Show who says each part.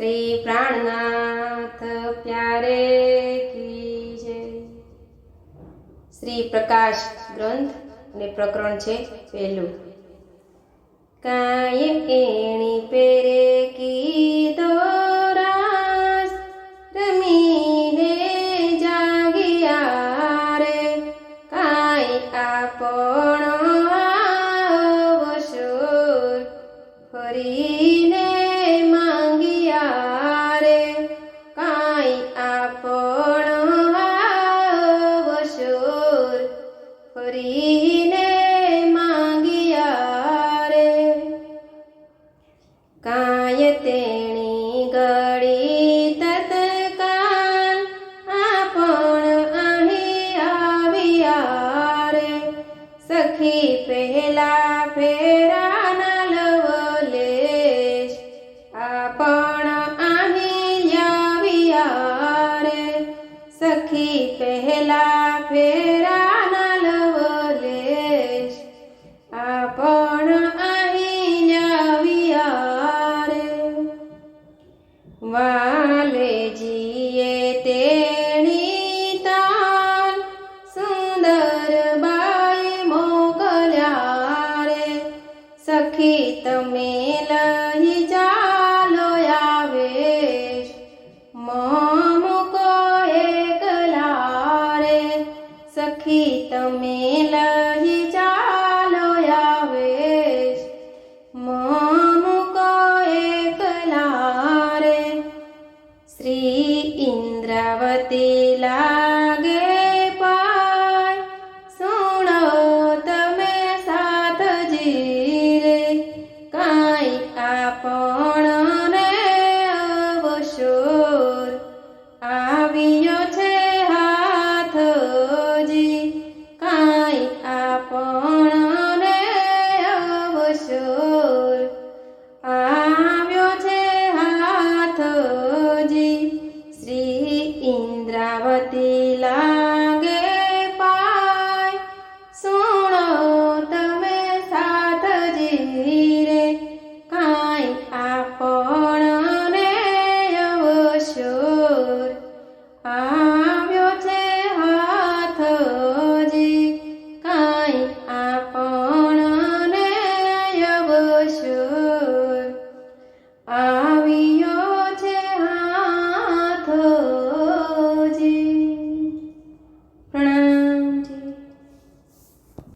Speaker 1: શ્રી પ્રાણનાથ પ્યારે કી જય. શ્રી પ્રકાશ ગ્રંથ અને પ્રકરણ છે પહેલું. કાય એણી પેરે કીધો રાસ, રમીને જાગ્યા રે કાંઈ આપણો આવશોર ફરીને કરીને માંગ્યા રે. કાય તેણી ગળી તત્કાલ આપણ અહીં આવ્યા રે. સખી પહેલા ફેરા નલવલેશ આપણ અહીં આવ્યા રે. સખી પહેલા ફેરા વાલે જીએ તેણી તાન સુંદર બાઈ મોકલ્યા રે સખી તમે લઈ ચાલો આવે મોમકો એકલા રે સખી તમે લઈ पतीला Ah.